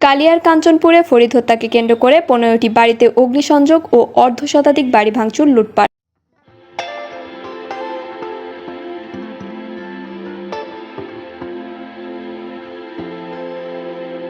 কালিয়ার কাঞ্চনপুরে ফরিদ হত্যাকে কেন্দ্র করে পনেরোটি বাড়িতে অগ্নিসংযোগ ও অর্ধশতাধিক বাড়ি ভাঙচুর লুটপাট।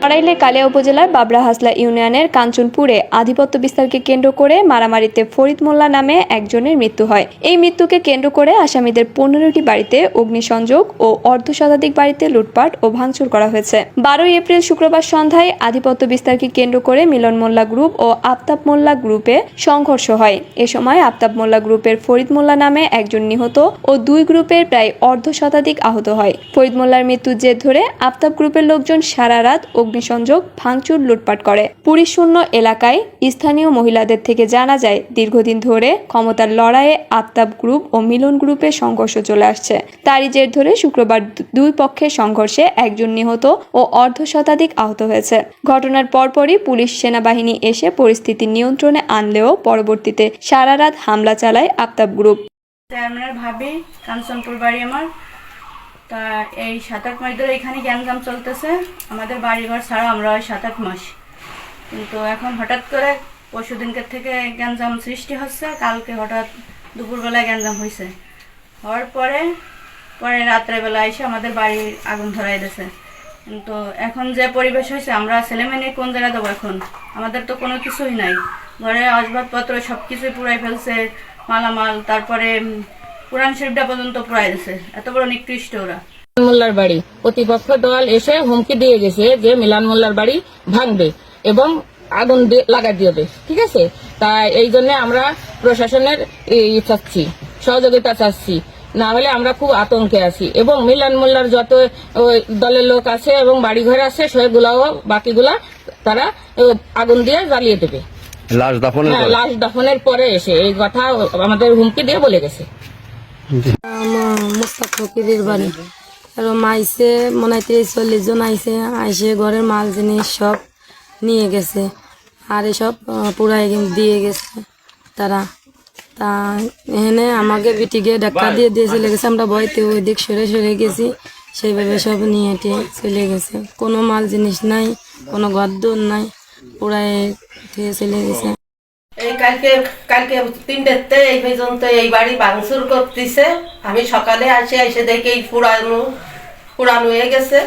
নড়াইলে কালিয়া উপজেলার বাবরা হাসলা ইউনিয়নের কাঞ্চনপুরে আধিপত্য বিস্তারকে কেন্দ্র করে মারামারিতে ফরিদ মোল্লা নামে একজনের মৃত্যু হয়। এই মৃত্যুকে কেন্দ্র করে আসামিদের পনেরোটি বাড়িতে অগ্নিসংযোগ ও অর্ধশতাধিক বাড়িতে লুটপাট ও ভাঙচুর করা হয়েছে। বারোই এপ্রিল শুক্রবার সন্ধ্যায় আধিপত্য বিস্তারকে কেন্দ্র করে মিলন মোল্লা গ্রুপ ও আফতাব মোল্লা গ্রুপে সংঘর্ষ হয়। এ সময় আফতাব মোল্লা গ্রুপের ফরিদ মোল্লা নামে একজন নিহত ও দুই গ্রুপের প্রায় অর্ধ শতাধিক আহত হয়। ফরিদ মোল্লার মৃত্যুর জের ধরে আফতাব গ্রুপের লোকজন সারা রাত অগ্নিসংযোগ ভাঙচুর লুটপাট করে। পুলিশ শূন্য এলাকায় স্থানীয় মহিলাদের থেকে জানা যায়, দীর্ঘদিন ধরে ক্ষমতার লড়াইয়ে আফতাব গ্রুপ ও মিলন গ্রুপের সংঘর্ষ চলে আসছে। তারই জের ধরে শুক্রবার দুই পক্ষের সংঘর্ষে একজন নিহত ও অর্ধ শতাধিক আহত হয়েছে। ঘটনার পরপরই পুলিশ সেনাবাহিনী এসে পরিস্থিতি নিয়ন্ত্রণে আনলেও পরবর্তীতে সারা রাত হামলা চালায় আফতাব গ্রুপ। চেয়ারম্যানের ভাবি, কাঞ্চনপুর বাড়ি আমার। তা এই সাত আট মাস ধরে এখানে গ্যাঞ্জাম চলতেছে। আমাদের বাড়িঘর ছাড়া আমরা ওই সাত আট মাস। কিন্তু এখন হঠাৎ করে পরশু দিনকের থেকে গ্যাঞ্জাম সৃষ্টি হচ্ছে। কালকে হঠাৎ দুপুরবেলায় গ্যাঞ্জাম হয়েছে হওয়ার পরে পরে রাত্রেবেলা এসে আমাদের বাড়ি আগুন ধরাই দিয়েছে। কিন্তু এখন যে পরিবেশ হয়েছে, আমরা ছেলেমেয়ে নিয়ে কোন জায়গায় দেবো এখন? আমাদের তো কোনো কিছুই নাই। ঘরে আসবাবপত্র সব কিছুই পুরাই ফেলছে, মালামাল, তারপরে কোরআন শরীফটা পর্যন্ত পুরাই দিছে। এত বড় নিকৃষ্ট ওরা। মোল্লার বাড়ি। প্রতিপক্ষ দল এসে হুমকি দিয়ে গেছে যে মিলান মোল্লার বাড়ি ভাঙবে এবং আগুন দিয়ে- লাগা দিবে। ঠিক আছে? তাই এই জন্য আমরা প্রশাসনের চাচ্ছি সহযোগিতা চাচ্ছি। না হলে আমরা খুব আতঙ্কে আছি। এবং মিলান মোল্লার যত দলের লোক আছে এবং বাড়িঘর আছে সেগুলাও বাকিগুলা তারা আগুন দিয়ে জ্বালিয়ে দেবে। লাশ দাফনের হ্যাঁ, লাশ দাফনের পরে এসে এই কথা আমাদের হুমকি দিয়ে বলে গেছে। মুস্তাক মনে চল্লিশ জন আইসে আইসে ঘরের মাল জিনিস সব নিয়ে গেছে। আর এসব পুরাই দিয়ে গেছে তারা। তা এখানে আমাকে বিটিকে ডাক্তার দিয়ে দিয়ে চলে গেছে আমরা ভয়তে ওই দিক সরে সরে গেছি। সেইভাবে সব নিয়ে টিয়ে চলে গেছে। কোনো মাল জিনিস নাই, কোনো গদ্দর নাই পুরাই চলে গেছে। এই কালকে কালকে তিনটেতে এই পর্যন্ত এই বাড়ি ভাঙচুর করতেছে। আমি সকালে আসে, এসে দেখি এই পুরানো পুরানো হয়ে গেছে।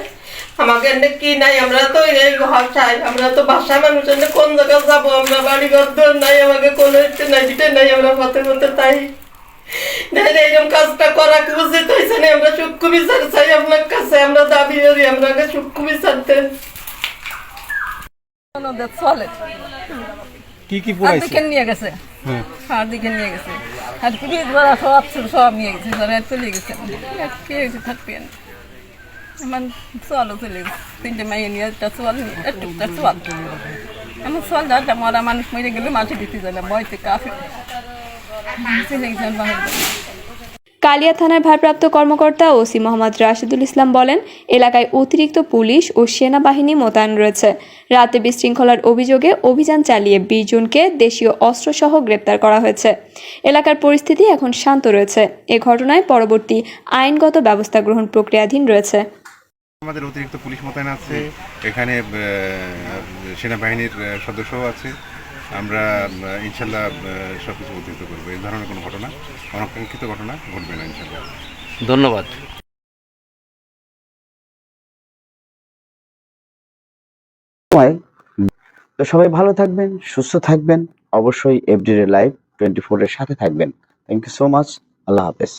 আমাকে এনে কি নাই? আমরা তো এই ঘর চাই, আমরা তো বাসা মানুষ এনে কোন জায়গায় যাব? আমরা বাড়ি ঘর নাই, আমাকে কোনো ইচ্ছে নাই যেটা নাই, আমরা পথে পথে তাই। এইরকম কাজটা করা উচিত হয়েছে না? আমরা সূক্ষ্ম বিচার চাই আপনার কাছে, আমরা দাবি করি, আমরা সূক্ষ্ম বিচার দেন। কি কি আর পুরাইছে দিকে নিয়ে গেছে। আর দিকে নিয়ে গেছে। আর ফ্রিজ ভরা সব ছিল, সব নিয়ে গেছে ধরে চলে গেছে। আর কে হয়েছে থাকবে না আমার চলও চলে গেছে। তিনটে মাইয়ে নিয়ে একটা চল নিয়ে একটু একটা চল আমার চল যাটা মরা মানুষ মরে গেলে মাঠে দিতে যায় না বয়সে কাফে চলে গেছে আমার বাহির কালিয়া থানার ভারপ্রাপ্ত কর্মকর্তা ওসি মোহাম্মদ রাশিদুল ইসলাম বলেন, এলাকায় অতিরিক্ত পুলিশ ও সেনাবাহিনী মোতায়েন রয়েছে। রাতে বিশৃঙ্খলার অভিযোগে অভিযান চালিয়ে বিশ জনকে দেশীয় অস্ত্রসহ গ্রেপ্তার করা হয়েছে। এলাকার পরিস্থিতি এখন শান্ত রয়েছে। এ ঘটনায় পরবর্তী আইনগত ব্যবস্থা গ্রহণ প্রক্রিয়াধীন রয়েছে। আমাদের অতিরিক্ত পুলিশ মোতায়েন আছে। এখানে সেনাবাহিনীর সদস্যও আছে। আমরা ইনশাল্লাহ সব কিছু উদ্ধৃত করব। এই ধরনের কোনো ঘটনা অনাকাঙ্ক্ষিত ঘটনা ঘটবে না ইনশাল্লাহ। ধন্যবাদ। সময় তো সবাই ভালো থাকবেন সুস্থ থাকবেন। অবশ্যই এফডি লাইভ টোয়েন্টি ফোর এর সাথে থাকবেন। থ্যাংক ইউ সো মাচ আল্লাহ হাফেজ।